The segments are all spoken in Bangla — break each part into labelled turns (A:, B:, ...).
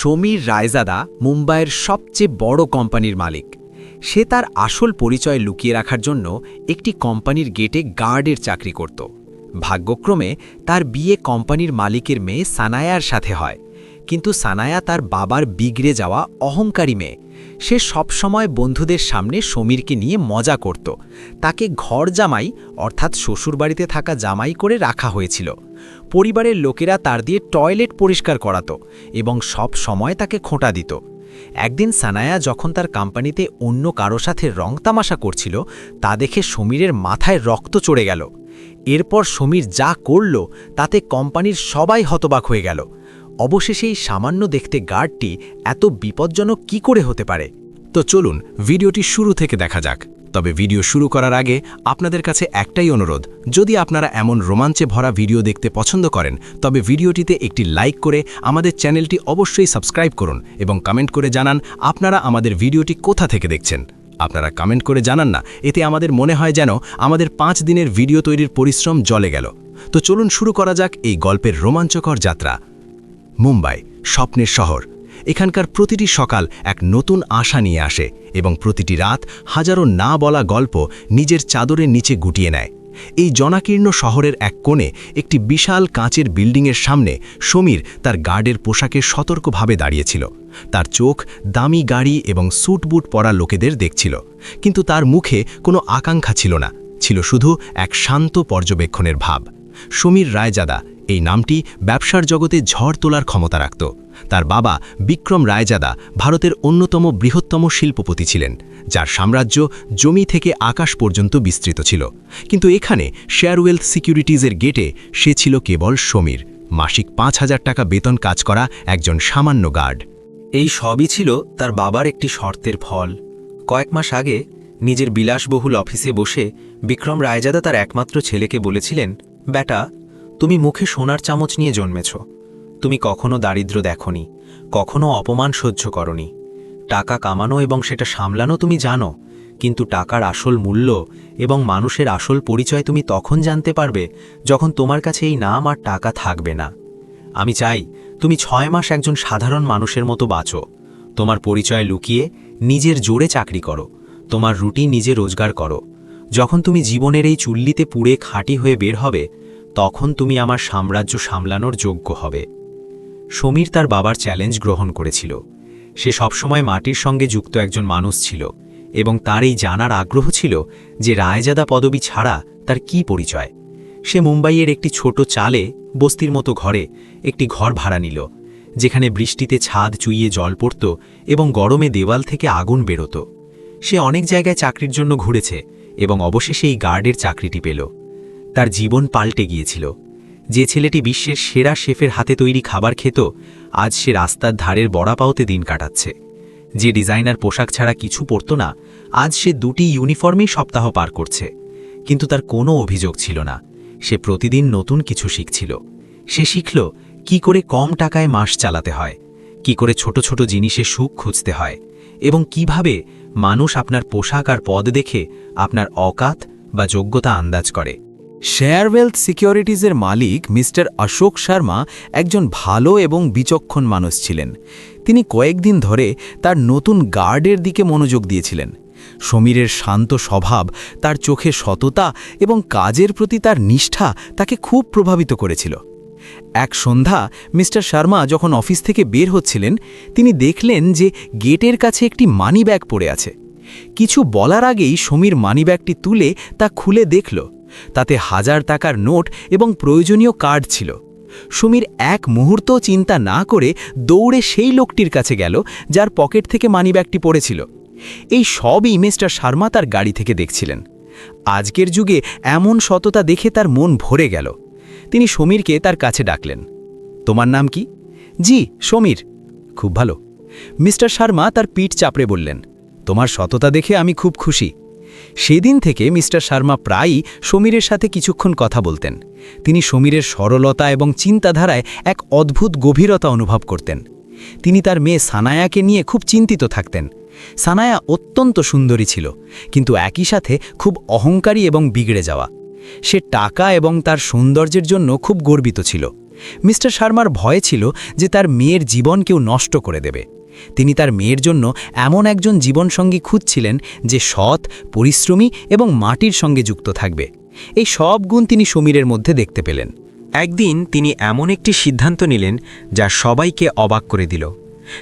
A: সমীর রায়জাদা মুম্বাইয়ের সবচেয়ে বড় কোম্পানির মালিক। সে তার আসল পরিচয় লুকিয়ে রাখার জন্য একটি কোম্পানির গেটে গার্ডের চাকরি করত। ভাগ্যক্রমে তার বিয়ে কোম্পানির মালিকের মেয়ে সানায়ার সাথে হয়। কিন্তু সানায়া তার বাবার বিগড়ে যাওয়া অহংকারী মেয়ে। সে সবসময় বন্ধুদের সামনে সমীরকে নিয়ে মজা করত। তাকে ঘর জামাই অর্থাৎ শ্বশুরবাড়িতে থাকা জামাই করে রাখা হয়েছিল। পরিবারের লোকেরা তার দিয়ে টয়লেট পরিষ্কার করাতো এবং সব সময় তাকে খোঁটা দিত। একদিন সানায়া যখন তার কোম্পানিতে অন্য কারও সাথে রং তামাশা করছিল, তা দেখে সমীরের মাথায় রক্ত চড়ে গেল। এরপর সমীর যা করল, তাতে কোম্পানির সবাই হতবাক হয়ে গেল। অবশেষে এই সামান্য দেখতে গার্ডটি এত বিপজ্জনক কি করে হতে পারে?
B: তো চলুন, ভিডিওটি শুরু থেকে দেখা যাক। তবে ভিডিও শুরু করার আগে আপনাদের কাছে একটাই অনুরোধ, যদি আপনারা এমন রোমাঞ্চে ভরা ভিডিও দেখতে পছন্দ করেন, তবে ভিডিওটিতে একটি লাইক করে আমাদের চ্যানেলটি অবশ্যই সাবস্ক্রাইব করুন এবং কমেন্ট করে জানান আপনারা আমাদের ভিডিওটি কোথা থেকে দেখছেন। আপনারা কমেন্ট করে জানান না, এতে আমাদের মনে হয় যেন আমাদের পাঁচ দিনের ভিডিও তৈরির পরিশ্রম জলে গেল। তো চলুন শুরু করা যাক এই গল্পের রোমাঞ্চকর যাত্রা। মুম্বাই, স্বপ্নের শহর। এখানকার প্রতিটি সকাল এক নতুন আশা নিয়ে আসে এবং প্রতিটি রাত হাজারো না বলা গল্প নিজের চাদরের নিচে গুটিয়ে নেয়। এই জনাকীর্ণ শহরের এক কোণে একটি বিশাল কাঁচের বিল্ডিংয়ের সামনে সমীর তার গার্ডের পোশাকে সতর্কভাবে দাঁড়িয়েছিল। তার চোখ দামি গাড়ি এবং স্যুট বুট পরা লোকেদের দেখছিল। কিন্তু তার মুখে কোনো আকাঙ্ক্ষা ছিল না, ছিল শুধু এক শান্ত পর্যবেক্ষণের ভাব। সমীর রায়জাদা, এই নামটি ব্যবসার জগতে ঝড় তোলার ক্ষমতা রাখত। তার বাবা বিক্রম রায়জাদা ভারতের অন্যতম বৃহত্তম শিল্পপতি ছিলেন, যার সাম্রাজ্য জমি থেকে আকাশ পর্যন্ত বিস্তৃত ছিল। কিন্তু এখানে শেয়ারওয়েলথ সিকিউরিটিজের গেটে সে ছিল কেবল সমীর। মাসিক পাঁচ হাজার টাকা বেতন কাজ করা একজন সামান্য গার্ড।
A: এই সবই ছিল তার বাবার একটি শর্তের ফল। কয়েক মাস আগে নিজের বিলাসবহুল অফিসে বসে বিক্রম রায়জাদা তার একমাত্র ছেলেকে বলেছিলেন, বেটা, তুমি মুখে সোনার চামচ নিয়ে জন্মেছ। তুমি কখনো দারিদ্র দেখনি, কখনো অপমান সহ্য করনি। টাকা কামানো এবং সেটা সামলানো তুমি জানো, কিন্তু টাকার আসল মূল্য এবং মানুষের আসল পরিচয় তুমি তখন জানতে পারবে যখন তোমার কাছে এই নাম আর টাকা থাকবে না। আমি চাই তুমি ছয় মাস একজন সাধারণ মানুষের মতো বাঁচো। তোমার পরিচয় লুকিয়ে নিজের জোরে চাকরি করো, তোমার রুটি নিজে রোজগার করো। যখন তুমি জীবনের এই চুল্লিতে পুড়ে খাঁটি হয়ে বের হবে, তখন তুমি আমার সাম্রাজ্য সামলানোর যোগ্য হবে। সমীর তার বাবার চ্যালেঞ্জ গ্রহণ করেছিল। সে সবসময় মাটির সঙ্গে যুক্ত একজন মানুষ ছিল এবং তার এই জানার আগ্রহ ছিল যে রায়জাদা পদবি ছাড়া তার কি পরিচয়। সে মুম্বাইয়ের একটি ছোট চালে, বস্তির মতো ঘরে একটি ঘর ভাড়া নিল, যেখানে বৃষ্টিতে ছাদ চুইয়ে জল পড়ত এবং গরমে দেওয়াল থেকে আগুন বেরোত। সে অনেক জায়গায় চাকরির জন্য ঘুরেছে এবং অবশেষে এই গার্ডের চাকরিটি পেল। তার জীবন পাল্টে গিয়েছিল। যে ছেলেটি বিশ্বের সেরা শেফের হাতে তৈরি খাবার খেত, আজ সে রাস্তার ধারের বড়া পাওতে দিন কাটাচ্ছে। যে ডিজাইনার পোশাক ছাড়া কিছু পরত না, আজ সে দুটি ইউনিফর্মেই সপ্তাহ পার করছে। কিন্তু তার কোনো অভিযোগ ছিল না। সে প্রতিদিন নতুন কিছু শিখছিল। সে শিখল কি করে কম টাকায় মাস চালাতে হয়, কি করে ছোট ছোট জিনিসে সুখ খুঁজতে হয় এবং কীভাবে মানুষ আপনার পোশাক আর পদ দেখে আপনার অকাত বা যোগ্যতা আন্দাজ করে।
C: শেয়ারওয়েলথ সিকিউরিটিজের মালিক মিস্টার অশোক শর্মা একজন ভালো এবং বিচক্ষণ মানুষ ছিলেন। তিনি কয়েকদিন ধরে তার নতুন গার্ডের দিকে মনোযোগ দিয়েছিলেন। সমীরের শান্ত স্বভাব, তার চোখে সততা এবং কাজের প্রতি তার নিষ্ঠা তাকে খুব প্রভাবিত করেছিল। এক সন্ধ্যা মিস্টার শর্মা যখন অফিস থেকে বের হচ্ছিলেন, তিনি দেখলেন যে গেটের কাছে একটি মানি ব্যাগ পড়ে আছে। কিছু বলার আগেই সমীর মানিব্যাগটি তুলে তা খুলে দেখল। তাতে হাজার টাকার নোট এবং প্রয়োজনীয় কার্ড ছিল। সমীর এক মুহূর্ত চিন্তা না করে দৌড়ে সেই লোকটির কাছে গেল, যার পকেট থেকে মানিব্যাগটি পড়েছিল। এই সবই মিস্টার শর্মা তার গাড়ি থেকে দেখছিলেন। আজকের যুগে এমন সততা দেখে তার মন ভরে গেল। তিনি সমীরকে তার কাছে ডাকলেন, তোমার নাম কি? জি, সমীর। খুব ভালো। মিস্টার শর্মা তার পিঠ চাপড়ে বললেন, তোমার সততা দেখে আমি খুব খুশি। সেদিন থেকে মিস্টার শর্মা প্রায়ই সমীরের সাথে কিছুক্ষণ কথা বলতেন। তিনি সমীরের সরলতা এবং চিন্তাধারায় এক অদ্ভুত গভীরতা অনুভব করতেন। তিনি তার মেয়ে সানায়াকে নিয়ে খুব চিন্তিত থাকতেন। সানায়া অত্যন্ত সুন্দরী ছিল, কিন্তু একই সাথে খুব অহংকারী এবং বিগড়ে যাওয়া। সে টাকা এবং তার সৌন্দর্যের জন্য খুব গর্বিত ছিল। মিস্টার শর্মার ভয় ছিল যে তার মেয়ের জীবন কেউ নষ্ট করে দেবে। তিনি তার মেয়ের জন্য এমন একজন জীবনসঙ্গী খুঁজছিলেন যে সৎ, পরিশ্রমী এবং মাটির সঙ্গে যুক্ত থাকবে। এই সব গুণ তিনি সমীরের মধ্যে দেখতে পেলেন।
A: একদিন তিনি এমন একটি সিদ্ধান্ত নিলেন যা সবাইকে অবাক করে দিল।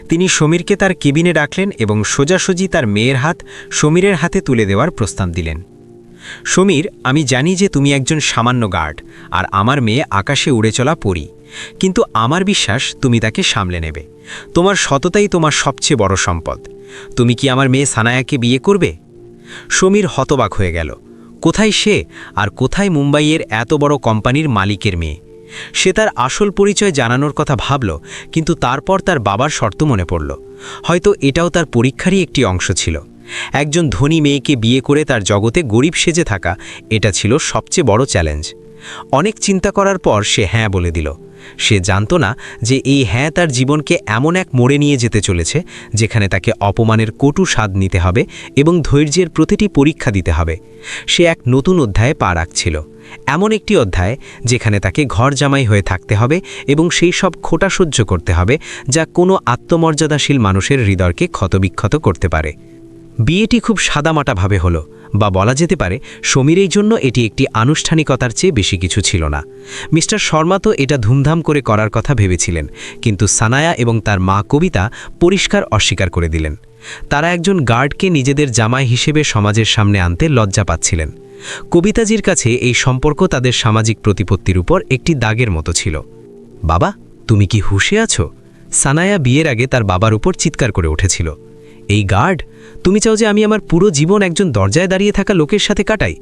A: তিনি সমীরকে তার কেবিনে ডাকলেন এবং সোজাসুজি তার মেয়ের হাত সমীরের হাতে তুলে দেওয়ার প্রস্তাব দিলেন। সমীর, আমি জানি যে তুমি একজন সামান্য গার্ড আর আমার মেয়ে আকাশে উড়ে চলা পড়ি কিন্তু আমার বিশ্বাস তুমি তাকে সামলে নেবে। তোমার সততাই তোমার সবচেয়ে বড় সম্পদ। তুমি কি আমার মেয়ে সানায়াকে বিয়ে করবে? সমীর হতবাক হয়ে গেল। কোথায় সে? আর কোথায় মুম্বাইয়ের এত বড় কোম্পানির মালিকের মেয়ে? সে তার আসল পরিচয় জানানোর কথা ভাবল, কিন্তু তারপর তার বাবার শর্ত মনে পড়ল। হয়তো এটাও তার পরীক্ষারই একটি অংশ ছিল। একজন ধনী মেয়েকে বিয়ে করে তার জগতে গরিব সেজে থাকা, এটা ছিল সবচেয়ে বড় চ্যালেঞ্জ। অনেক চিন্তা করার পর সে হ্যাঁ বলে দিল। সে জানত না যে এই হ্যাঁ তার জীবনকে এমন এক মোড়ে নিয়ে যেতে চলেছে, যেখানে তাকে অপমানের কটু স্বাদ নিতে হবে এবং ধৈর্যের প্রতিটি পরীক্ষা দিতে হবে। সে এক নতুন অধ্যায়ে পা রাখছিল। এমন একটি অধ্যায় যেখানে তাকে ঘর জামাই হয়ে থাকতে হবে এবং সেই সব খোটা সহ্য করতে হবে যা কোনো আত্মমর্যাদাশীল মানুষের হৃদয়কে ক্ষতবিক্ষত করতে পারে। বিয়েটি খুব সাদামাটাভাবে হলো। বা বলা যেতে পারে, সমীর এই জন্য এটি একটি আনুষ্ঠানিকতার চেয়ে বেশি কিছু ছিল না। মিস্টার শর্মা তো এটা ধুমধাম করে করার কথা ভেবেছিলেন, কিন্তু সানায়া এবং তার মা কবিতা পরিষ্কার অস্বীকার করে দিলেন। তারা একজন গার্ডকে নিজেদের জামাই হিসেবে সমাজের সামনে আনতে লজ্জা পাচ্ছিলেন। কবিতাজির কাছে এই সম্পর্ক তাদের সামাজিক প্রতিপত্তির উপর একটি দাগের মতো ছিল। বাবা, তুমি কি হুশে আছো? সানায়া বিয়ের আগে তার বাবার উপর চিৎকার করে উঠেছিল। এই গার্ড, তুমি চাও যে আমি আমার পুরো জীবন একজন দরজায় দাঁড়িয়ে থাকা লোকের সাথে কাটাই।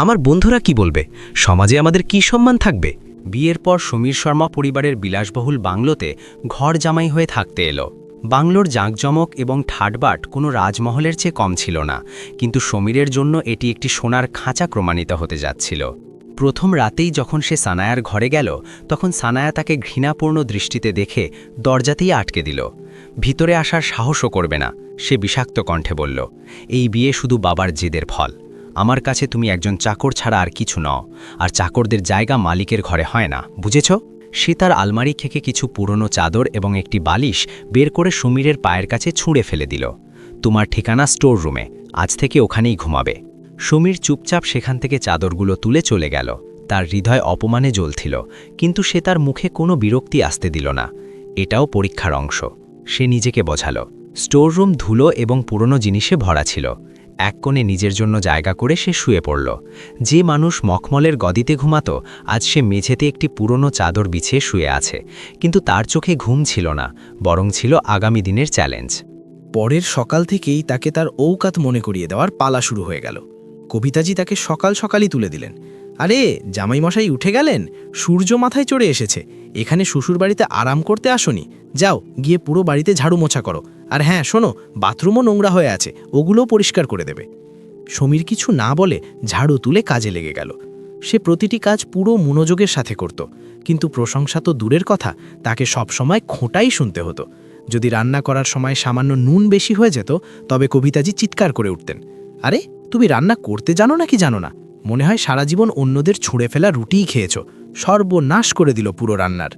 A: আমার বন্ধুরা কি বলবে? সমাজে আমাদের কি সম্মান থাকবে?
C: বিয়ের পর সমীর শর্মা পরিবারের বিলাসবহুল বাংলোতে ঘর জামাই হয়ে থাকতে এলো। বাংলোর জাঁকজমক এবং ঠাটবাট কোনো রাজমহলের চেয়ে কম ছিল না, কিন্তু সমীরের জন্য এটি একটি সোনার খাঁচা প্রমাণিত হতে যাচ্ছিল। প্রথম রাতেই যখন সে সানায়ার ঘরে গেল, তখন সানায়া তাকে ঘৃণাপূর্ণ দৃষ্টিতে দেখে দরজাতেই আটকে দিল। ভিতরে আসার সাহসও করবে না। সে বিষাক্ত কণ্ঠে বলল, এই বিয়ে শুধু বাবার জেদের ফল। আমার কাছে তুমি একজন চাকর ছাড়া আর কিছু নও। আর চাকরদের জায়গা মালিকের ঘরে হয় না, বুঝেছ? সে তার আলমারি থেকে কিছু পুরনো চাদর এবং একটি বালিশ বের করে সমীরের পায়ের কাছে ছুঁড়ে ফেলে দিল। তোমার ঠিকানা স্টোর রুমে, আজ থেকে ওখানেই ঘুমাবে। সমীর চুপচাপ সেখান থেকে চাদরগুলো তুলে চলে গেল। তার হৃদয় অপমানে জ্বলছিল, কিন্তু সে তার মুখে কোনো বিরক্তি আসতে দিল না। এটাও পরীক্ষার অংশ। সে নিজেকে বোঝালো। স্টোর রুম ধুলো এবং পুরনো জিনিসে ভরা ছিল। এক কোণে নিজের জন্য জায়গা করে সে শুয়ে পড়ল। যে মানুষ মখমলের গদিতে ঘুমাতো, আজ সে মেঝেতে একটি পুরনো চাদর বিছিয়ে শুয়ে আছে। কিন্তু তার চোখে ঘুম ছিল না, বরং ছিল আগামী দিনের চ্যালেঞ্জ।
D: পরের সকাল থেকেই তাকে তার ঔকাত মনে করিয়ে দেওয়ার পালা শুরু হয়ে গেল। কবিতাজি তাকে সকাল সকালই তুলে দিলেন। আরে, জামাইমশাই উঠে গেলেন? সূর্য মাথায় চড়ে এসেছে। এখানে শ্বশুর বাড়িতে আরাম করতে আসনি। যাও, গিয়ে পুরো বাড়িতে ঝাড়ু মোছা করো। আর হ্যাঁ শোনো, বাথরুমও নোংরা হয়ে আছে, ওগুলোও পরিষ্কার করে দেবে। সমীর কিছু না বলে ঝাড়ু তুলে কাজে লেগে গেল। সে প্রতিটি কাজ পুরো মনোযোগের সাথে করত। কিন্তু প্রশংসা তো দূরের কথা, তাকে সবসময় খোঁটাই শুনতে হতো। যদি রান্না করার সময় সামান্য নুন বেশি হয়ে যেত, তবে কবিতাজি চিৎকার করে উঠতেন। আরে, তুমি রান্না করতে জানো নাকি জানো না? মনে হয় সারা জীবন অন্যদের ছুঁড়ে ফেলা রুটিই খেয়েছ। সর্বনাশ করে দিল পুরো রান্নার।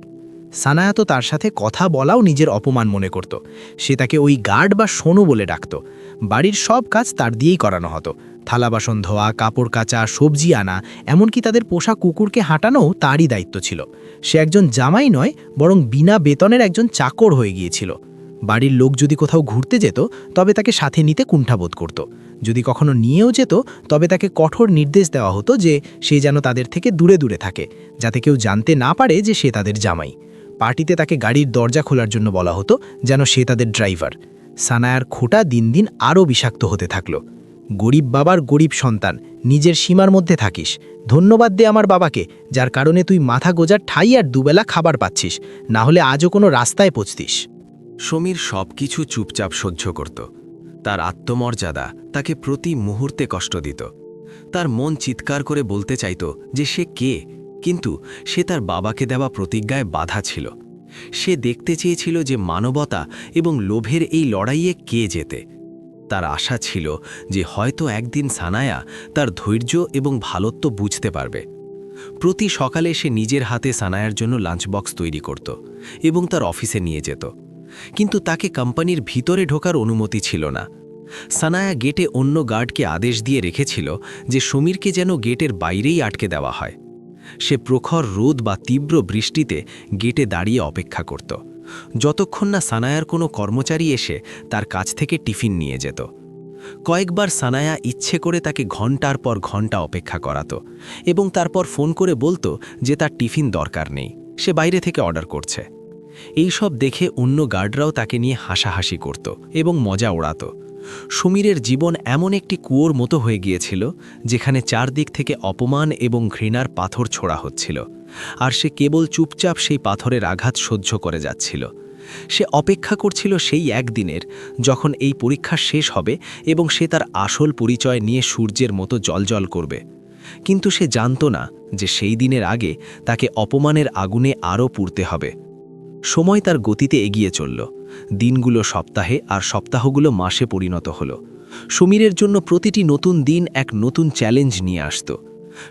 D: সানায়া তো তার সাথে কথা বলাও নিজের অপমান মনে করত। সে তাকে ওই গার্ড বা সোনু বলে ডাকত। বাড়ির সব কাজ তার দিয়েই করানো হতো। থালা বাসন ধোয়া, কাপড় কাচা, সবজি আনা, এমনকি তাদের পোষা কুকুরকে হাঁটানোও তারই দায়িত্ব ছিল। সে একজন জামাই নয়, বরং বিনা বেতনের একজন চাকর হয়ে গিয়েছিল। বাড়ির লোক যদি কোথাও ঘুরতে যেত, তবে তাকে সাথে নিতে কুণ্ঠাবোধ করত। যদি কখনো নিয়েও যেত, তবে তাকে কঠোর নির্দেশ দেওয়া হতো যে সে যেন তাদের থেকে দূরে দূরে থাকে, যাতে কেউ জানতে না পারে যে সে তাদের জামাই। পার্টিতে তাকে গাড়ির দরজা খোলার জন্য বলা হতো যেন সে তাদের ড্রাইভার। সানায়ার খোটা দিন দিন আরও বিষাক্ত হতে থাকল। গরিব বাবার গরিব সন্তান, নিজের সীমার মধ্যে থাকিস। ধন্যবাদ দে আমার বাবাকে, যার কারণে তুই মাথা গোজার ঠাই আর দুবেলা খাবার পাচ্ছিস। না হলে আজও কোনো রাস্তায় পৌঁছতিস।
B: সমীর সব কিছু চুপচাপ সহ্য করত। তার আত্মমর্যাদা তাকে প্রতি মুহূর্তে কষ্ট দিত। তার মন চিৎকার করে বলতে চাইত যে সে কে, কিন্তু সে তার বাবাকে দেওয়া প্রতিজ্ঞায় বাধা ছিল। সে দেখতে চেয়েছিল যে মানবতা এবং লোভের এই লড়াইয়ে কে যেতে তার আশা ছিল যে হয়তো একদিন সানায়া তার ধৈর্য এবং ভালোত্ব বুঝতে পারবে।
A: প্রতি সকালে সে নিজের হাতে সানায়ার জন্য লাঞ্চ বক্স তৈরি করত এবং তার অফিসে নিয়ে যেত। কিন্তু তাকে কোম্পানির ভিতরে ঢোকার অনুমতি ছিল না। সানায়া গেটে অন্য গার্ডকে আদেশ দিয়ে রেখেছিল যে সমীরকে যেন গেটের বাইরেই আটকে দেওয়া হয়। সে প্রখর রোদ বা তীব্র বৃষ্টিতে গেটে দাঁড়িয়ে অপেক্ষা করত। যতক্ষণ না সানায়ার কোনো কর্মচারী এসে তার কাছ থেকে টিফিন নিয়ে যেত। কয়েকবার সানায়া ইচ্ছে করে তাকে ঘণ্টার পর ঘণ্টা অপেক্ষা করাত এবং তারপর ফোন করে বলতো যে তার টিফিন দরকার নেই, সে বাইরে থেকে অর্ডার করছে। এই সব দেখে অন্য গার্ডরাও তাকে নিয়ে হাসাহাসি করত এবং মজা ওড়াত। সমীরের জীবন এমন একটি কুয়োর মতো হয়ে গিয়েছিল, যেখানে চারদিক থেকে অপমান এবং ঘৃণার পাথর ছোড়া হচ্ছিল, আর সে কেবল চুপচাপ সেই পাথরের আঘাত সহ্য করে যাচ্ছিল। সে অপেক্ষা করছিল সেই একদিনের, যখন এই পরীক্ষা শেষ হবে এবং সে তার আসল পরিচয় নিয়ে সূর্যের মতো জলজল করবে। কিন্তু সে জানত না যে সেই দিনের আগে তাকে অপমানের আগুনে আরও পুড়তে হবে। সময় তার গতিতে এগিয়ে চলল। দিনগুলো সপ্তাহে আর সপ্তাহগুলো মাসে পরিণত হল। সমীরের জন্য প্রতিটি নতুন দিন এক নতুন চ্যালেঞ্জ নিয়ে আসত।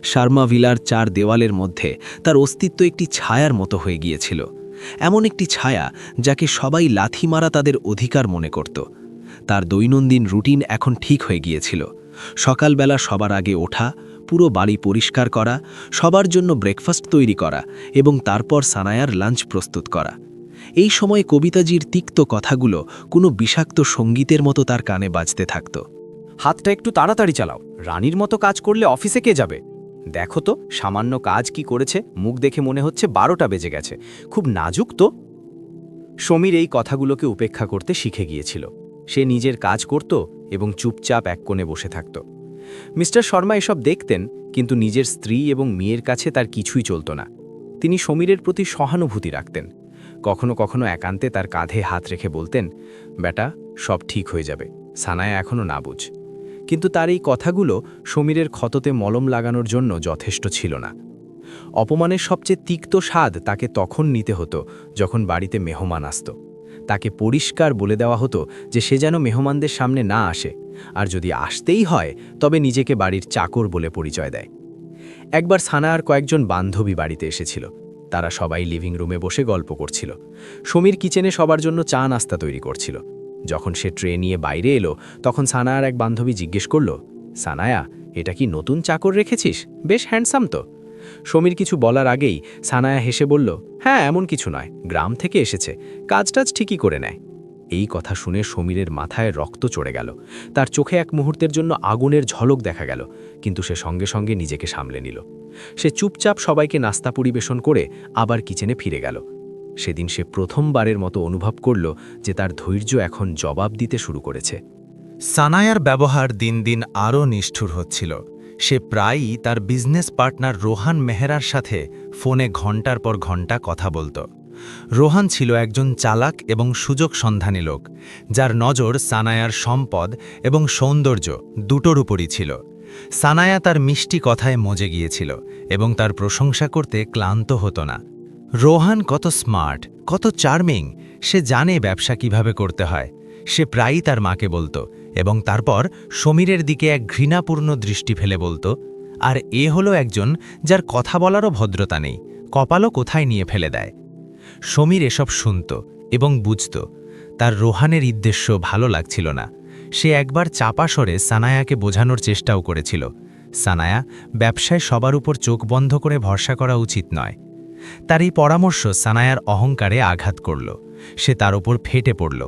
A: শার্মা ভিলার চার দেওয়ালের মধ্যে তার অস্তিত্ব একটি ছায়ার মতো হয়ে গিয়েছিল। এমন একটি ছায়া যাকে সবাই লাথি মারা তাদের অধিকার মনে করত। তার দৈনন্দিন রুটিন এখন ঠিক হয়ে গিয়েছিল। সকালবেলা সবার আগে ওঠা পুরো বাড়ি পরিষ্কার করা, সবার জন্য ব্রেকফাস্ট তৈরি করা এবং তারপর সানায়ার লাঞ্চ প্রস্তুত করা। এই সময় কবিতাজির তিক্ত কথাগুলো কোনো বিষাক্ত সঙ্গীতের মতো তার কানে বাজতে থাকত।
E: হাতটা একটু তাড়াতাড়ি চালাও, রানীর মতো কাজ করলে অফিসে কে যাবে? দেখো তো, সামান্য কাজ কি করেছে, মুখ দেখে মনে হচ্ছে বারোটা বেজে গেছে, খুব নাজুক তো। সমীর এই কথাগুলোকে উপেক্ষা করতে শিখে গিয়েছিল। সে নিজের কাজ করত এবং চুপচাপ এক কোণে বসে থাকত। মিস্টার শর্মা এসব দেখতেন, কিন্তু নিজের স্ত্রী এবং মেয়ের কাছে তার কিছুই চলত না। তিনি সমীরের প্রতি সহানুভূতি রাখতেন। কখনো কখনো একান্তে তার কাঁধে হাত রেখে বলতেন, বেটা, সব ঠিক হয়ে যাবে, সানায়া এখনও না বুঝ। কিন্তু তার এই কথাগুলো সমীরের ক্ষততে মলম লাগানোর জন্য যথেষ্ট ছিল না। অপমানের সবচেয়ে তিক্ত স্বাদ তাকে তখন নিতে হতো, যখন বাড়িতে মেহমান আসত। তাকে পরিষ্কার বলে দেওয়া হতো যে সে যেন মেহমানদের সামনে না আসে, আর যদি আসতেই হয়, তবে নিজেকে বাড়ির চাকর বলে পরিচয় দেয়। একবার সানার কয়েকজন বান্ধবী বাড়িতে এসেছিল। তারা সবাই লিভিং রুমে বসে গল্প করছিল। সমীর কিচেনে সবার জন্য চা নাস্তা তৈরি করছিল। যখন সে ট্রে নিয়ে বাইরে এলো, তখন সানায়ার এক বান্ধবী জিজ্ঞেস করল, সানায়া, এটা কি নতুন চাকর রেখেছিস? বেশ হ্যান্ডসাম তো। সমীর কিছু বলার আগেই সানায়া হেসে বলল হ্যাঁ এমন কিছু নয়। গ্রাম থেকে এসেছে। কাজটাজ ঠিকই করে নেয়। এই কথা শুনে সমীরের মাথায় রক্ত চড়ে গেল। তার চোখে এক মুহূর্তের জন্য আগুনের ঝলক দেখা গেল, কিন্তু সে সঙ্গে সঙ্গে নিজেকে সামলে নিল। সে চুপচাপ সবাইকে নাস্তা পরিবেশন করে আবার কিচেনে ফিরে গেল। সেদিন সে প্রথমবারের মতো অনুভব করল যে তার ধৈর্য এখন জবাব দিতে শুরু করেছে।
B: সানায়ার ব্যবহার দিন দিন আরও নিষ্ঠুর হচ্ছিল। সে প্রায়ই তার বিজনেস পার্টনার রোহান মেহরার সাথে ফোনে ঘণ্টার পর ঘণ্টা কথা বলত। রোহান ছিল একজন চালাক এবং সুযোগ সন্ধানী লোক, যার নজর সানায়ার সম্পদ এবং সৌন্দর্য দুটোর উপরই ছিল। সানায়া তার মিষ্টি কথায় মজে গিয়েছিল এবং তার প্রশংসা করতে ক্লান্ত হতো না। রোহান কত স্মার্ট কত চার্মিং সে জানে ব্যবসা কীভাবে করতে হয়। সে প্রায়ই তার মাকে বলতো এবং তারপর সমীরের দিকে এক ঘৃণাপূর্ণ দৃষ্টি ফেলে বলতো, আর এ হলো একজন যার কথা বলারও ভদ্রতা নেই, কপালও কোথায় নিয়ে ফেলে দেয়? সমীর এসব শুনত এবং বুঝত, তার রোহানের উদ্দেশ্য ভালো লাগছিল না। সে একবার চাপা সরে সানায়াকে বোঝানোর চেষ্টাও করেছিল। সানায়া, ব্যবসায় সবার উপর চোখ বন্ধ করে ভরসা করা উচিত নয়। তার এই পরামর্শ সানায়ার অহংকারে আঘাত করল। সে তার ওপর ফেটে পড়ল।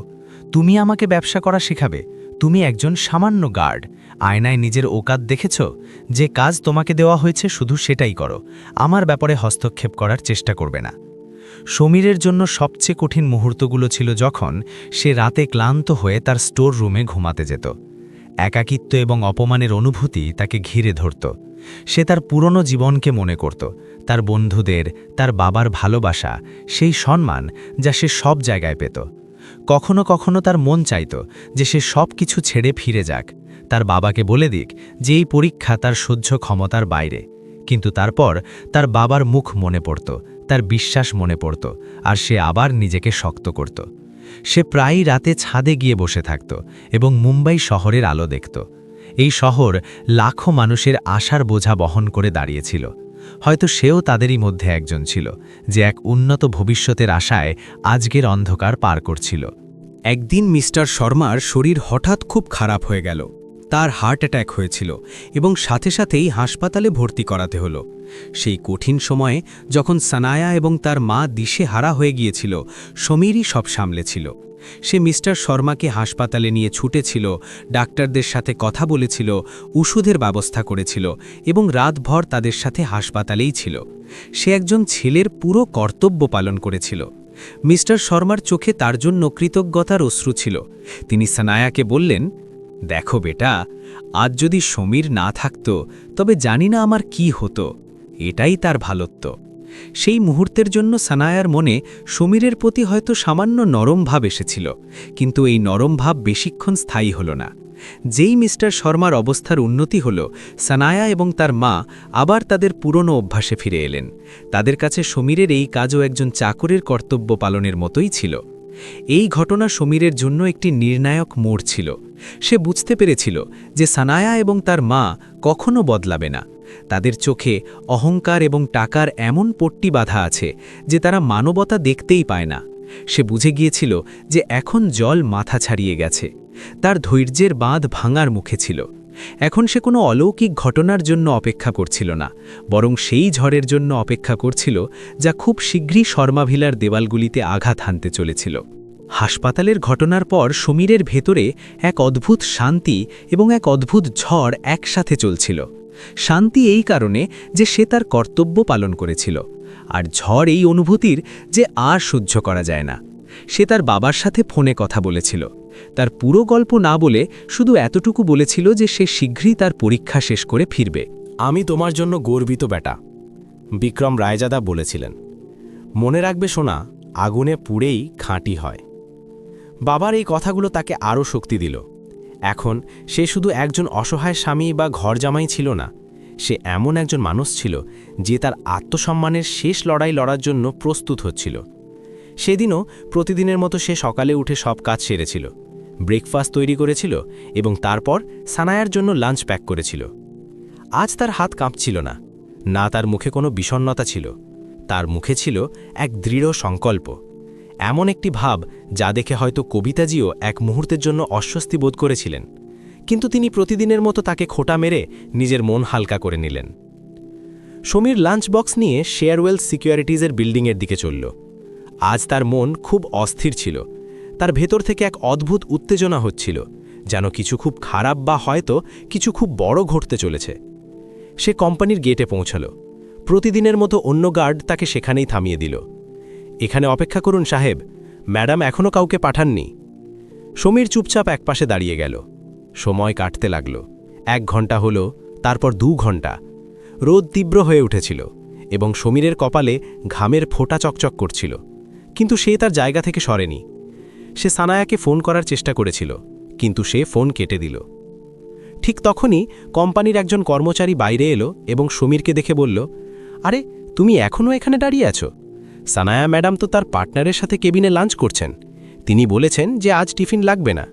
B: তুমি আমাকে ব্যবসা করা শেখাবে? তুমি একজন সামান্য গার্ড। আয়নায় নিজের ওকাত দেখেছ? যে কাজ তোমাকে দেওয়া হয়েছে শুধু সেটাই করো। আমার ব্যাপারে হস্তক্ষেপ করার চেষ্টা করবে না। সমীরের জন্য সবচেয়ে কঠিন মুহূর্তগুলো ছিল যখন সে রাতে ক্লান্ত হয়ে তার স্টোর রুমে ঘুমাতে যেত। একাকিত্ব এবং অপমানের অনুভূতি তাকে ঘিরে ধরত। সে তার পুরনো জীবনকে মনে করত। তার বন্ধুদের, তার বাবার ভালোবাসা, সেই সম্মান যা সে সব জায়গায় পেত। কখনো কখনো তার মন চাইত যে সে সব কিছু ছেড়ে ফিরে যাক। তার বাবাকে বলে দিক যে এই পরীক্ষা তার সহ্য ক্ষমতার বাইরে। কিন্তু তারপর তার বাবার মুখ মনে পড়ত, তার বিশ্বাস মনে পড়ত, আর সে আবার নিজেকে শক্ত করত। সে প্রায়ই রাতে ছাদে গিয়ে বসে থাকত এবং মুম্বাই শহরের আলো দেখত। এই শহর লাখো মানুষের আশার বোঝা বহন করে দাঁড়িয়েছিল। হয়তো সেও তাদেরই মধ্যে একজন ছিল, যে এক উন্নত ভবিষ্যতের আশায় আজকের অন্ধকার পার করছিল। একদিন মিস্টার শর্মার শরীর হঠাৎ খুব খারাপ হয়ে গেল। তার হার্ট অ্যাটাক হয়েছিল এবং সাথে সাথেই হাসপাতালে ভর্তি করাতে হলো। সেই কঠিন সময়ে যখন সানায়া এবং তার মা দিশে হারা হয়ে গিয়েছিল, সমীরই সব সামলেছিল। সে মিস্টার শর্মাকে হাসপাতালে নিয়ে ছুটেছিল, ডাক্তারদের সাথে কথা বলেছিল, ওষুধের ব্যবস্থা করেছিল এবং রাতভর তাদের সাথে হাসপাতালেই ছিল। সে একজন ছেলের পুরো কর্তব্য পালন করেছিল। মিস্টার শর্মার চোখে তার জন্য কৃতজ্ঞতার অশ্রু ছিল। তিনি সানায়াকে বললেন, দেখো বেটা, আজ যদি সমীর না থাকত, তবে জানি না আমার কি হতো। এটাই তার ভালত্ব। সেই মুহূর্তের জন্য সানায়ার মনে সমীরের প্রতি হয়তো সামান্য নরম ভাব এসেছিল, কিন্তু এই নরম ভাব বেশিক্ষণ স্থায়ী হল না। যেই মিস্টার শর্মার অবস্থার উন্নতি হল, সানায়া এবং তার মা আবার তাদের পুরনো অভ্যাসে ফিরে এলেন। তাদের কাছে সমীরের এই কাজও একজন চাকরের কর্তব্য পালনের মতোই ছিল। এই ঘটনা সমীরের জন্য একটি নির্ণায়ক মোড় ছিল। সে বুঝতে পেরেছিল যে সানায়া এবং তার মা কখনো বদলাবে না। তাদের চোখে অহংকার এবং টাকার এমন পট্টি বাধা আছে যে তারা মানবতা দেখতেই পায় না। সে বুঝে গিয়েছিল যে এখন জল মাথা ছাড়িয়ে গেছে। তার ধৈর্যের বাঁধ ভাঙার মুখে ছিল। এখন সে কোনো অলৌকিক ঘটনার জন্য অপেক্ষা করছিল না, বরং সেই ঝড়ের জন্য অপেক্ষা করছিল, যা খুব শীঘ্রই শর্মাভিলার দেওয়ালগুলিতে আঘাত হানতে চলেছিল। হাসপাতালের ঘটনার পর সমীরের ভেতরে এক অদ্ভুত শান্তি এবং এক অদ্ভুত ঝড় একসাথে চলছিল। শান্তি এই কারণে যে সে তার কর্তব্য পালন করেছিল, আর ঝড় এই অনুভূতির যে আর সহ্য করা যায় না। সে তার বাবার সাথে ফোনে কথা বলেছিল। তার পুরো গল্প না বলে শুধু এতটুকু বলেছিল যে সে শীঘ্রই তার পরীক্ষা শেষ করে ফিরবে।
E: আমি তোমার জন্য গর্বিত বেটা, বিক্রম রায়জাদা বলেছিলেন। মনে রাখবে শোনা আগুনে পুড়েই খাঁটি হয়। বাবার এই কথাগুলো তাকে আরও শক্তি দিল। এখন সে শুধু একজন অসহায় স্বামী বা ঘর জামাই ছিল না, সে এমন একজন মানুষ ছিল যে তার আত্মসম্মানের শেষ লড়াই লড়ার জন্য প্রস্তুত হচ্ছিল। সেদিনও প্রতিদিনের মতো সে সকালে উঠে সব কাজ সেরেছিল। ব্রেকফাস্ট তৈরি করেছিল এবং তারপর সানায়ার জন্য লাঞ্চ প্যাক করেছিল। আজ তার হাত কাঁপছিল না না তার মুখে কোনো বিষণ্ণতা ছিল। তার মুখে ছিল এক দৃঢ় সংকল্প, এমন একটি ভাব যা দেখে হয়তো কবিতাজিও এক মুহূর্তের জন্য অস্বস্তি বোধ করেছিলেন। কিন্তু তিনি প্রতিদিনের মতো তাকে খোটা মেরে নিজের মন হালকা করে নিলেন। সমীর লাঞ্চ বক্স নিয়ে শেয়ারওয়েল সিকিউরিটিজের বিল্ডিংয়ের দিকে চলল। আজ তার মন খুব অস্থির ছিল তার ভেতর থেকে এক অদ্ভুত উত্তেজনা হচ্ছিল, যেন কিছু খুব খারাপ বা হয়তো কিছু খুব বড় ঘটতে চলেছে। সে কোম্পানির গেটে পৌঁছল। প্রতিদিনের মতো অন্য গার্ড তাকে সেখানেই থামিয়ে দিল। এখানে অপেক্ষা করুন, সাহেব। ম্যাডাম এখনও কাউকে পাঠাননি। সমীর চুপচাপ একপাশে দাঁড়িয়ে গেল। সময় কাটতে লাগল। এক ঘণ্টা হল, তারপর দু ঘণ্টা রোদ তীব্র হয়ে উঠেছিল এবং সমীরের কপালে ঘামের ফোঁটা চকচক করছিল। কিন্তু সে তার জায়গা থেকে সরেনি। সে সানায়াকে ফোন করার চেষ্টা করেছিল, কিন্তু সে ফোন কেটে দিল। ঠিক তখনই কোম্পানির একজন কর্মচারী বাইরে এলো এবং সমীরকে দেখে বলল, আরে, তুমি এখনও এখানে দাঁড়িয়ে আছো? সানায়া ম্যাডাম তো তার পার্টনারের সাথে কেবিনে লাঞ্চ করছেন। তিনি বলেছেন যে আজ টিফিন লাগবে না।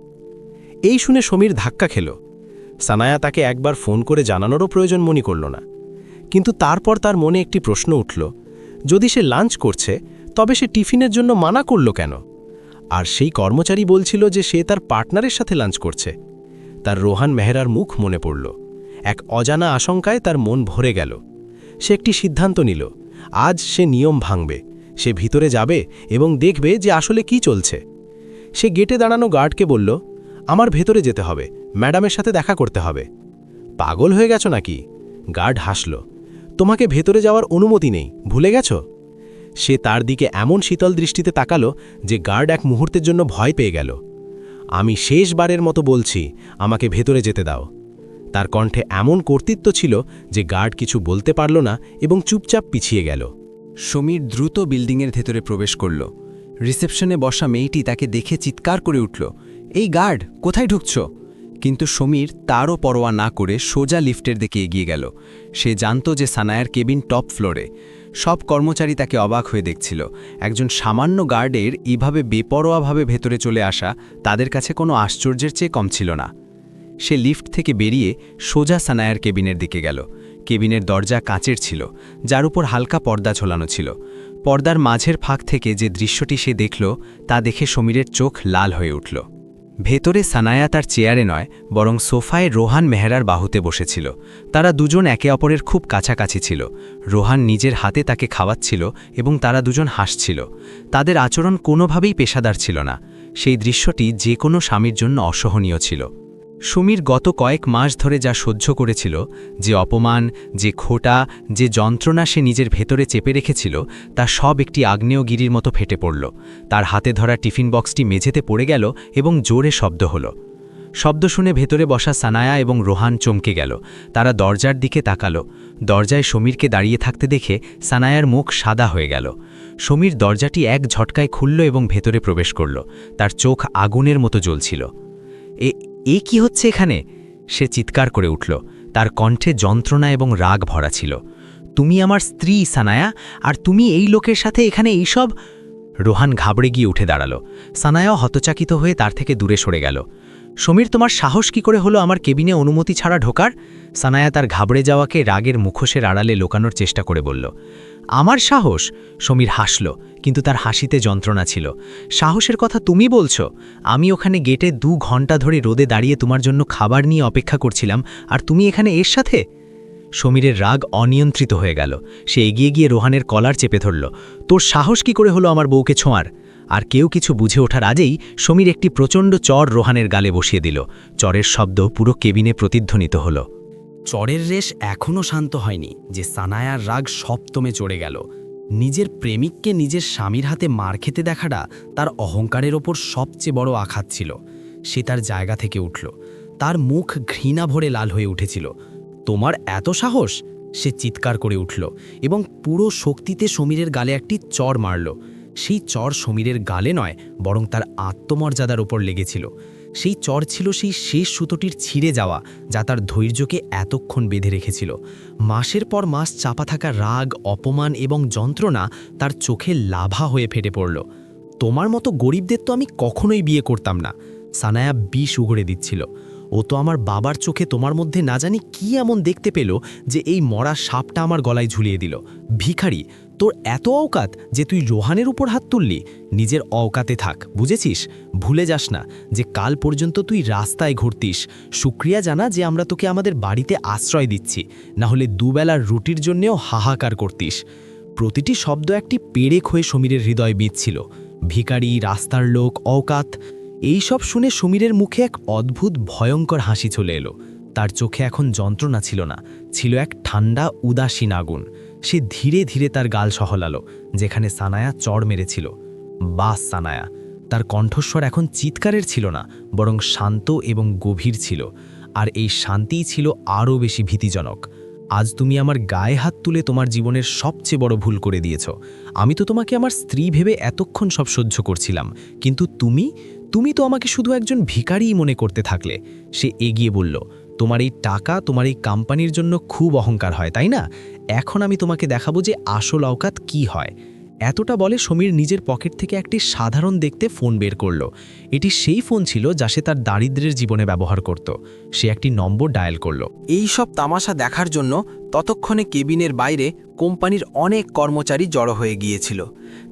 E: এই শুনে সমীর ধাক্কা খেল। সানায়া তাকে একবার ফোন করে জানানোরও প্রয়োজন মনে করল না। কিন্তু তারপর তার মনে একটি প্রশ্ন উঠল, যদি সে লাঞ্চ করছে, তবে সে টিফিনের জন্য মানা করল কেন? আর সেই কর্মচারী বলছিল যে সে তার পার্টনারের সাথে লাঞ্চ করছে। তার রোহান মেহরার মুখ মনে পড়ল। এক অজানা আশঙ্কায় তার মন ভরে গেল। সে একটি সিদ্ধান্ত নিল। আজ সে নিয়ম ভাঙবে। সে ভিতরে যাবে এবং দেখবে যে আসলে কি চলছে। সে গেটে দাঁড়ানো গার্ডকে বলল, আমার ভেতরে যেতে হবে। ম্যাডামের সাথে দেখা করতে হবে। পাগল হয়ে গেছ নাকি? গার্ড হাসল, তোমাকে ভেতরে যাওয়ার অনুমতি নেই। ভুলে গেছ? সে তার দিকে এমন শীতল দৃষ্টিতে তাকালো যে গার্ড এক মুহূর্তের জন্য ভয় পেয়ে গেল। আমি শেষবারের মতো বলছি, আমাকে ভেতরে যেতে দাও। তার কণ্ঠে এমন কর্তৃত্ব ছিল যে গার্ড কিছু বলতে পারল না এবং চুপচাপ পিছিয়ে গেল।
C: সমীর দ্রুত বিল্ডিংয়ের ভেতরে প্রবেশ করল। রিসেপশনে বসা মেয়েটি তাকে দেখে চিৎকার করে উঠল, এই গার্ড, কোথায় ঢুকছ? কিন্তু সমীর তারও পরোয়া না করে সোজা লিফটের দিকে এগিয়ে গেল। সে জানত যে সানায়ার কেবিন টপ ফ্লোরে। সব কর্মচারী তাকে অবাক হয়ে দেখছিল। একজন সামান্য গার্ডের এইভাবে বেপরোয়াভাবে ভেতরে চলে আসা তাদের কাছে কোনো আশ্চর্যের চেয়ে কম ছিল না। সে লিফট থেকে বেরিয়ে সোজা সানায়ার কেবিনের দিকে গেল।
B: কেবিনের দরজা কাঁচের ছিল, যার উপর হালকা পর্দা ঝোলানো ছিল। পর্দার মাঝের ফাঁক থেকে যে দৃশ্যটি সে দেখল, তা দেখে সমীরের চোখ লাল হয়ে উঠল। ভেতরে সানায়া তার চেয়ারে নয়, বরং সোফায় রোহান মেহরার বাহুতে বসেছিল। তারা দুজন একে অপরের খুব কাছাকাছি ছিল। রোহান নিজের হাতে তাকে খাওয়াচ্ছিল এবং তারা দুজন হাসছিল। তাদের আচরণ কোনোভাবেই পেশাদার ছিল না। সেই দৃশ্যটি যে কোনো স্বামীর জন্য অসহনীয় ছিল। সুমির গত কয়েক মাস ধরে যা সহ্য করেছিল, যে অপমান, যে খোটা, যে যন্ত্রণা সে নিজের ভেতরে চেপে রেখেছিল, তা সব একটি আগ্নেয়গিরির মতো ফেটে পড়ল। তার হাতে ধরা টিফিন বক্সটি মেঝেতে পড়ে গেল এবং জোরে শব্দ হলো। শব্দ শুনে ভেতরে বসা সানায়া এবং রোহান চমকে গেল। তারা দরজার দিকে তাকালো। দরজায় সমীরকে দাঁড়িয়ে থাকতে দেখে সানায়ার মুখ সাদা হয়ে গেল। সমীর দরজাটি এক ঝটকায় খুলল এবং ভেতরে প্রবেশ করল। তার চোখ আগুনের মতো জ্বলছিল। এ কি হচ্ছে এখানে? সে চিৎকার করে উঠল। তার কণ্ঠে যন্ত্রণা এবং রাগ ভরা ছিল। তুমি আমার স্ত্রী, সানায়া, আর তুমি এই লোকের সাথে এখানে এইসব? রোহান ঘাবড়ে গিয়ে উঠে দাঁড়াল। সানায়াও হতচাকিত হয়ে তার থেকে দূরে সরে গেল। সমীর, তোমার সাহস কি করে হলো আমার কেবিনে অনুমতি ছাড়া ঢোকার? সানায়া তার ঘাবড়ে যাওয়াকে রাগের মুখোশের আড়ালে লোকানোর চেষ্টা করে বলল। আমার সাহস? সমীর হাসল, কিন্তু তার হাসিতে যন্ত্রণা ছিল। সাহসের কথা তুমি বলছো? আমি ওখানে গেটে দু ঘণ্টা ধরে রোদে দাঁড়িয়ে তোমার জন্য খাবার নিয়ে অপেক্ষা করছিলাম, আর তুমি এখানে এর সাথে? সমীরের রাগ অনিয়ন্ত্রিত হয়ে গেল। সে এগিয়ে গিয়ে রোহানের কলার চেপে ধরল। তোর সাহস কি করে হলো আমার বউকে ছোঁয়ার? আর কেউ কিছু বুঝে ওঠার আগেই সমীর একটি প্রচণ্ড চর রোহানের গালে বসিয়ে দিল। চরের শব্দ পুরো কেবিনে প্রতিধ্বনিত হলো।
E: চরের রেশ এখনও শান্ত হয়নি যে সানায়ার রাগ সপ্তমে চড়ে গেল। নিজের প্রেমিককে নিজের স্বামীর হাতে মার খেতে দেখাটা তার অহংকারের ওপর সবচেয়ে বড় আঘাত ছিল। সে তার জায়গা থেকে উঠল। তার মুখ ঘৃণা ভরে লাল হয়ে উঠেছিল। তোমার এত সাহস? সে চিৎকার করে উঠল এবং পুরো শক্তিতে সমীরের গালে একটি চর মারল। সেই চর সমীরের গালে নয়, বরং তার আত্মমর্যাদার ওপর লেগেছিল। সেই চর ছিল সেই শেষ সুতোটির ছিঁড়ে যাওয়া, যা তার ধৈর্যকে এতক্ষণ বেঁধে রেখেছিল। মাসের পর মাস চাপা থাকা রাগ, অপমান এবং যন্ত্রণা তার চোখে লাভা হয়ে ফেটে পড়ল। তোমার মতো গরিবদের তো আমি কখনোই বিয়ে করতাম না, সানায়া বিষ উগড়ে দিচ্ছিল। ও তো আমার বাবার চোখে তোমার মধ্যে না জানি কি এমন দেখতে পেল যে এই মরা সাপটা আমার গলায় ঝুলিয়ে দিল। ভিখারি তোর এত অওকাত যে তুই রোহানের উপর হাত তুললি। নিজের অওকাতে থাক, বুঝেছিস? ভুলে যাস না যে কাল পর্যন্ত তুই রাস্তায় ঘুরতিস। শুক্রিয়া জানা যে আমরা তোকে আমাদের বাড়িতে আশ্রয় দিচ্ছি না হলে দুবেলার রুটির জন্যেও হাহাকার করতিস। প্রতিটি শব্দ একটি পেরেক হয়ে সমীরের হৃদয় বিঁধছিল। ভিখারি, রাস্তার লোক, অওকাত, এই সব শুনে সমীরের মুখে এক অদ্ভুত, ভয়ঙ্কর হাসি চলে এলো। তার চোখে এখন যন্ত্রণা ছিল না, ছিল এক ঠান্ডা, উদাসীন আগুন। সে ধীরে ধীরে তার গাল সহলালো, যেখানে সানায়া চড় মেরেছিল। বাস সানায়া, তার কণ্ঠস্বর এখন চিৎকারের ছিল না, বরং শান্ত এবং গভীর ছিল, আর এই শান্তিই ছিল আরও বেশি ভীতিজনক। আজ তুমি আমার গায়ে হাত তুলে তোমার জীবনের সবচেয়ে বড় ভুল করে দিয়েছ। আমি তো তোমাকে আমার স্ত্রী ভেবে এতক্ষণ সব সহ্য করছিলাম, কিন্তু তুমি তুমি তো আমাকে শুধু একজন ভিখারিই মনে করতে থাকলে। সে এগিয়ে বলল তোমার এই টাকা তোমার এই কোম্পানির জন্য খুব অহংকার হয়, তাই না? এখন আমি তোমাকে দেখাবো যে আসল অওকাত কি হয়। এতটা বলে সমীর নিজের পকেট থেকে একটি সাধারণ দেখতে ফোন বের করল। এটি সেই ফোন ছিল যা সে তার দারিদ্রের জীবনে ব্যবহার করত। সে একটি নম্বর ডায়াল করল।
F: এই সব তামাশা দেখার জন্য ততক্ষণে কেবিনের বাইরে কোম্পানির অনেক কর্মচারী জড়ো হয়ে গিয়েছিল।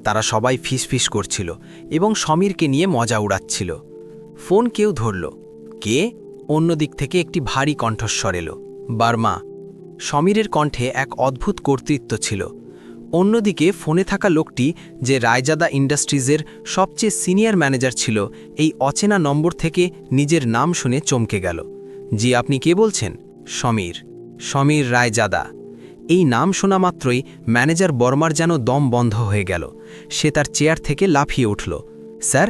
F: তারা সবাই ফিসফিস করছিল এবং সমীরকে নিয়ে মজা উড়াচ্ছিল। ফোন কেউ ধরল। কে? অন্য দিক থেকে একটি ভারী কণ্ঠস্বর এলো। বার্মা, সমীরের কণ্ঠে এক অদ্ভুত কর্তৃত্ব ছিল। অন্যদিকে ফোনে থাকা লোকটি, যে রায়জাদা ইন্ডাস্ট্রিজের সবচেয়ে সিনিয়র ম্যানেজার ছিল, এই অচেনা নম্বর থেকে নিজের নাম শুনে চমকে গেল। জি, আপনি কে বলছেন? সমীর সমীর রায়জাদা। এই নাম শোনা মাত্রই ম্যানেজার বর্মার যেন দম বন্ধ হয়ে গেল। সে তার চেয়ার থেকে লাফিয়ে উঠল। স্যার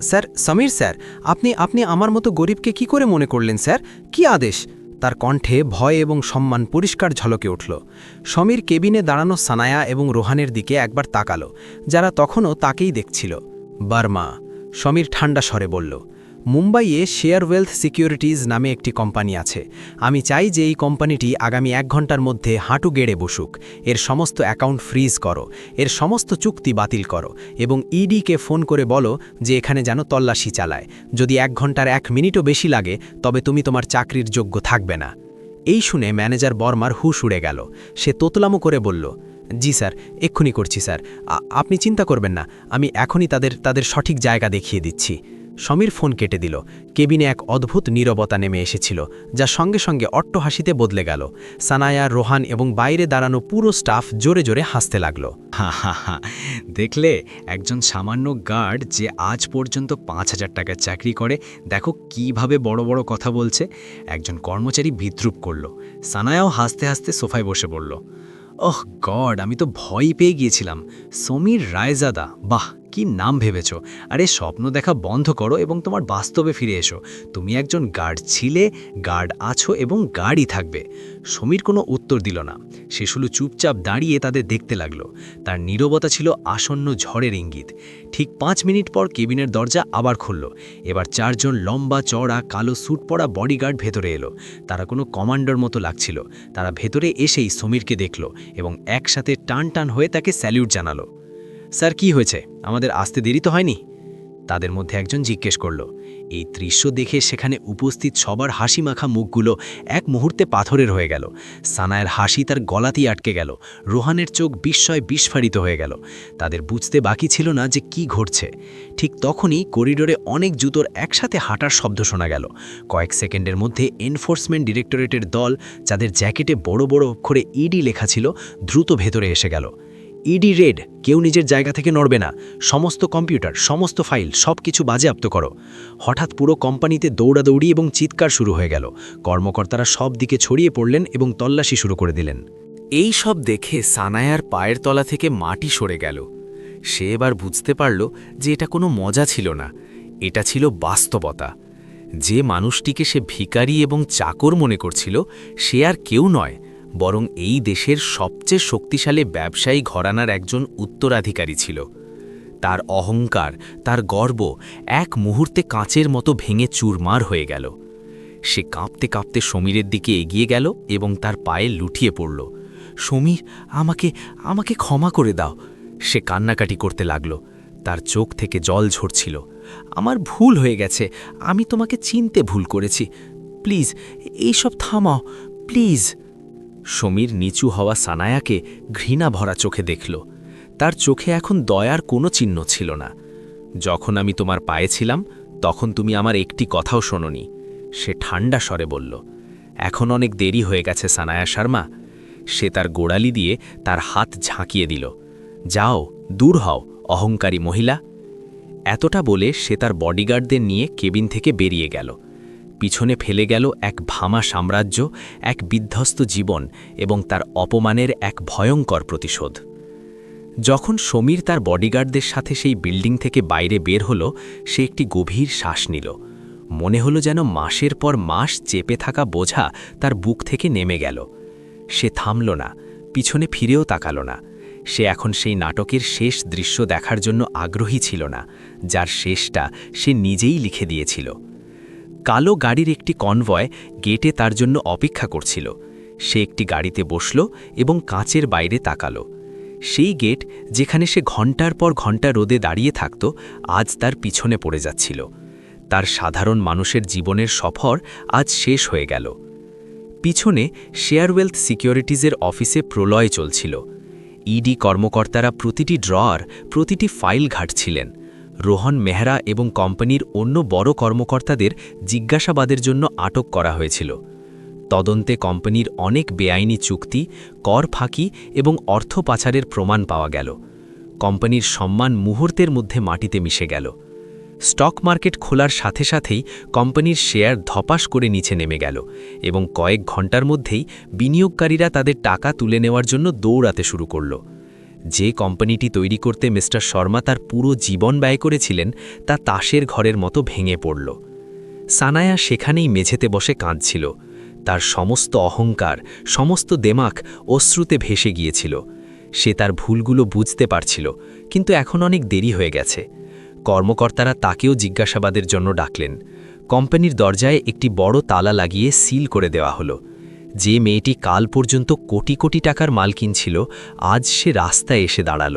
F: স্যার- সমীর স্যার, আপনি আপনি আমার মতো গরিবকে কি করে মনে করলেন, স্যার? কি আদেশ? তার কণ্ঠে ভয় এবং সম্মান পরিষ্কার ঝলকে উঠল। সমীর কেবিনে দাঁড়ানো সানায়া এবং রোহানের দিকে একবার তাকালো, যারা তখনও তাকেই দেখছিল। বার্মা, সমীর ঠান্ডা স্বরে বলল মুম্বাইয়ে শেয়ার ওয়েলথ সিকিউরিটিজ নামে একটি কোম্পানি আছে। আমি চাই যে এই কোম্পানিটি আগামী এক ঘণ্টার মধ্যে হাঁটু গেড়ে বসুক। এর সমস্ত অ্যাকাউন্ট ফ্রিজ করো। এর সমস্ত চুক্তি বাতিল করো এবং ইডিকে ফোন করে বলো যে এখানে যেন তল্লাশি চালায়। যদি এক ঘণ্টার এক মিনিটও বেশি লাগে, তবে তুমি তোমার চাকরির যোগ্য থাকবে না।
E: এই শুনে ম্যানেজার বর্মার হুশ উড়ে গেল। সে তোতলামো করে বলল, জি স্যার, এক্ষুনি করছি স্যার। আপনি চিন্তা করবেন না। আমি এখনই তাদের তাদের সঠিক জায়গা দেখিয়ে দিচ্ছি। সমীর ফোন কেটে দিল। কেবিনে এক অদ্ভুত নীরবতা নেমে এসেছিল, যা সঙ্গে সঙ্গে অট্টহাসিতে বদলে গেল। সানায়া, রোহান এবং বাইরে দাঁড়ানো পুরো স্টাফ জোরে জোরে হাসতে লাগল।
B: হা হা হা, দেখলে একজন সামান্য গার্ড যে আজ পর্যন্ত পাঁচ হাজার টাকার চাকরি করে, দেখো কীভাবে বড় বড় কথা বলছে। একজন কর্মচারী বিদ্রুপ করল। সানায়াও হাসতে হাসতে সোফায় বসে পড়ল। ওহ গড, আমি তো ভয় পেয়ে গিয়েছিলাম। সমীর রায়জাদা, বাহ কি নাম ভেবেছ? আরে, স্বপ্ন দেখা বন্ধ করো এবং তোমার বাস্তবে ফিরে এসো। তুমি একজন গার্ড ছিলে, গার্ড আছো এবং গার্ডই থাকবে। সমীর কোনো উত্তর দিল না। সে শুধু চুপচাপ দাঁড়িয়ে তাদের দেখতে লাগল। তার নীরবতা ছিল আসন্ন ঝড়ের ইঙ্গিত। ঠিক পাঁচ মিনিট পর কেবিনের দরজা আবার খুলল। এবার চারজন লম্বা চড়া কালো স্যুট পরা বডিগার্ড ভেতরে এলো। তারা কোনো কমান্ডার মতো লাগছিল। তারা ভেতরে এসেই সমীরকে দেখল এবং একসাথে টান টান হয়ে তাকে স্যালিউট জানালো। স্যার, কি হয়েছে? আমাদের আসতে দেরি তো হয়নি? তাদের মধ্যে একজন জিজ্ঞেস করল, এই দৃশ্য দেখে সেখানে উপস্থিত সবার হাসি মাখা মুখগুলো এক মুহূর্তে পাথরের হয়ে গেল। সানায়ের হাসি তার গলাতেই আটকে গেল। রোহানের চোখ বিস্ময় বিস্ফারিত হয়ে গেল। তাদের বুঝতে বাকি ছিল না যে কি ঘটছে। ঠিক তখনই করিডোরে অনেক জুতোর একসাথে হাঁটার শব্দ শোনা গেল। কয়েক সেকেন্ডের মধ্যে এনফোর্সমেন্ট ডিরেক্টরেটের দল, যাদের জ্যাকেটে বড় বড় অক্ষরে ইডি লেখা ছিল, দ্রুত ভেতরে এসে গেল। ইডি রেড কেউ নিজের জায়গা থেকে নড়বে না। সমস্ত কম্পিউটার, সমস্ত ফাইল সব কিছু বাজেয়াপ্ত করো। হঠাৎ পুরো কোম্পানিতে দৌড়াদৌড়ি এবং চিৎকার শুরু হয়ে গেল। কর্মকর্তারা সব দিকে ছড়িয়ে পড়লেন এবং তল্লাশি শুরু করে দিলেন।
G: এই সব দেখে সানায়ার পায়ের তলা থেকে মাটি সরে গেল। সে এবার বুঝতে পারল যে এটা কোনো মজা ছিল না। এটা ছিল বাস্তবতা। যে মানুষটিকে সে ভিখারি এবং চাকর মনে করছিল, সে আর কেউ নয়। বরং এই দেশের সবচেয়ে শক্তিশালী ব্যবসায়ী ঘরানার একজন উত্তরাধিকারী ছিল। তার অহংকার, তার গর্ব এক মুহূর্তে কাঁচের মতো ভেঙে চুরমার হয়ে গেল। সে কাঁপতে কাঁপতে সমীরের দিকে এগিয়ে গেল এবং তার পায়ে লুটিয়ে পড়ল। সমীর, আমাকে আমাকে ক্ষমা করে দাও। সে কান্নাকাটি করতে লাগল। তার চোখ থেকে জল ঝরছিল। আমার ভুল হয়ে গেছে। আমি তোমাকে চিনতে ভুল করেছি। প্লিজ এইসব থামাও। প্লিজ। সমীর নিচু হওয়া সানায়াকে ঘৃণা ভরা চোখে দেখল। তার চোখে এখন দয়ার কোনো চিহ্ন ছিল না। যখন আমি তোমার পায়ে ছিলাম, তখন তুমি আমার একটি কথাও শোনোনি। সে ঠান্ডা স্বরে বলল, এখন অনেক দেরি হয়ে গেছে সানায়া শর্মা। সে তার গোড়ালি দিয়ে তার হাত ঝাঁকিয়ে দিল, যাও, দূর হও, অহংকারী মহিলা। এতটা বলে সে তার বডিগার্ডদের নিয়ে কেবিন থেকে বেরিয়ে গেল। পিছনে ফেলে গেল এক ভামা সাম্রাজ্য, এক বিধ্বস্ত জীবন এবং তার অপমানের এক ভয়ঙ্কর প্রতিশোধ। যখন সমীর তার বডিগার্ডদের সাথে সেই বিল্ডিং থেকে বাইরে বের হলো, সে একটি গভীর শ্বাস নিল। মনে হলো যেন মাসের পর মাস চেপে থাকা বোঝা তার বুক থেকে নেমে গেল। সে থামল না, পিছনে ফিরেও তাকালো না। সে এখন সেই নাটকের শেষ দৃশ্য দেখার জন্য আগ্রহী ছিল না, যার শেষটা সে নিজেই লিখে দিয়েছিল। কালো গাড়ির একটি কনভয় গেটে তার জন্য অপেক্ষা করছিল। সে একটি গাড়িতে বসল এবং কাঁচের বাইরে তাকালো। সেই গেট যেখানে সে ঘণ্টার পর ঘণ্টা রোদে দাঁড়িয়ে থাকত, আজ তার পিছনে পড়ে যাচ্ছিল। তার সাধারণ মানুষের জীবনের সফর আজ শেষ হয়ে গেল। পিছনে শেয়ারওয়েলথ সিকিউরিটিজের অফিসে প্রলয় চলছিল। ইডি কর্মকর্তারা প্রতিটি ড্রয়ার, প্রতিটি ফাইল ঘাটছিলেন। রোহন মেহরা এবং কোম্পানির অন্য বড় কর্মকর্তাদের জিজ্ঞাসাবাদের জন্য আটক করা হয়েছিল। তদন্তে কোম্পানির অনেক বেআইনি চুক্তি, কর ফাঁকি এবং অর্থ পাচারের প্রমাণ পাওয়া গেল। কোম্পানির সম্মান মুহূর্তের মধ্যে মাটিতে মিশে গেল। স্টক মার্কেট খোলার সাথে সাথেই কোম্পানির শেয়ার ধপাস করে নিচে নেমে গেল এবং কয়েক ঘণ্টার মধ্যেই বিনিয়োগকারীরা তাদের টাকা তুলে নেওয়ার জন্য দৌড়াতে শুরু করল। যে কোম্পানিটি তৈরি করতে মিস্টার শর্মা তার পুরো জীবন ব্যয় করেছিলেন, তা তাসের ঘরের মতো ভেঙে পড়ল। সানায়া সেখানেই মেঝেতে বসে কাঁদছিল। তার সমস্ত অহংকার, সমস্ত দেমাক অশ্রুতে ভেসে গিয়েছিল। সে তার ভুলগুলো বুঝতে পারছিল, কিন্তু এখন অনেক দেরি হয়ে গেছে। কর্মকর্তারা তাকেও জিজ্ঞাসাবাদের জন্য ডাকলেন। কোম্পানির দরজায় একটি বড় তালা লাগিয়ে সিল করে দেওয়া হলো। যে মেয়েটি কাল পর্যন্ত কোটি কোটি টাকার মাল কিনছিল আজ সে রাস্তায় এসে দাঁড়াল।